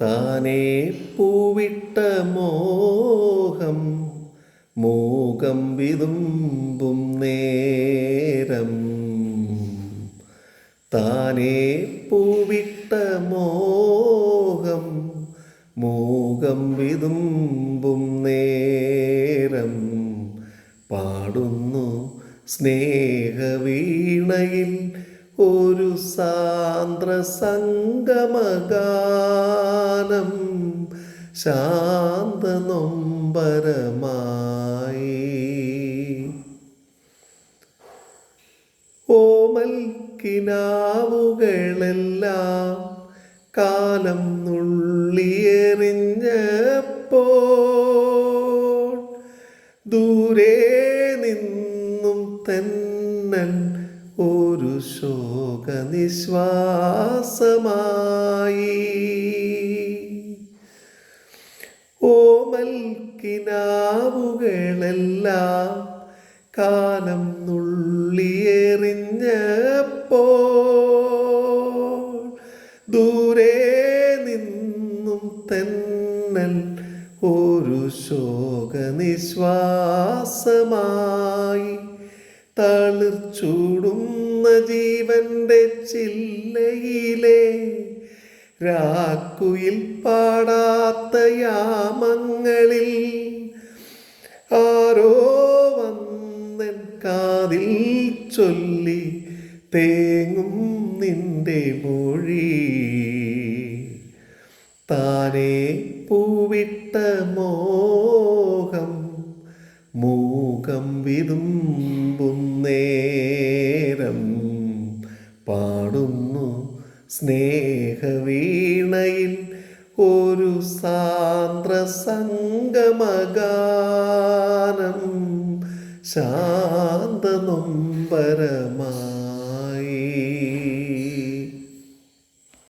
താനേ പൂവിട്ട മോഹം മൂകം വിതുമ്പും നേരം. താനേ പൂവിട്ട മോഹം മൂകം വിതുമ്പും നേരം. പാടുന്നു സ്നേഹവീണയിൽ ഒരു സാന്ദ്ര സംഗമഗാനം ഓമൽക്കിനാവുകളെല്ലാം കാലം നുള്ളിയെറിഞ്ഞപ്പോൾ ദൂരെ നിന്നും തന്നൽ ഒരു ശോക നിശ്വാസമായി ഓമൽ കിനാവുകളെല്ലാം കാലം നുള്ളിയെറിഞ്ഞപ്പോ ദൂരെ നിന്നും തെന്നൽ ഒരു ശോക നിശ്വാസമായി തളിർച്ചൂടുന്ന ജീവന്റെ ചില്ലയിലെ രാക്കുയിൽ പാടാത്ത യാമങ്ങളിൽ ആരോ വന്നൻ കാതിൽ ചൊല്ലി തേങ്ങും നിന്റെ മൊഴി. താനേ പൂവിട്ട മോഹം സ്നേഹവീണയിൽ ഒരു സാന്ദ്ര സംഗമഗാനം ശാന്ത നൊമ്പരമായി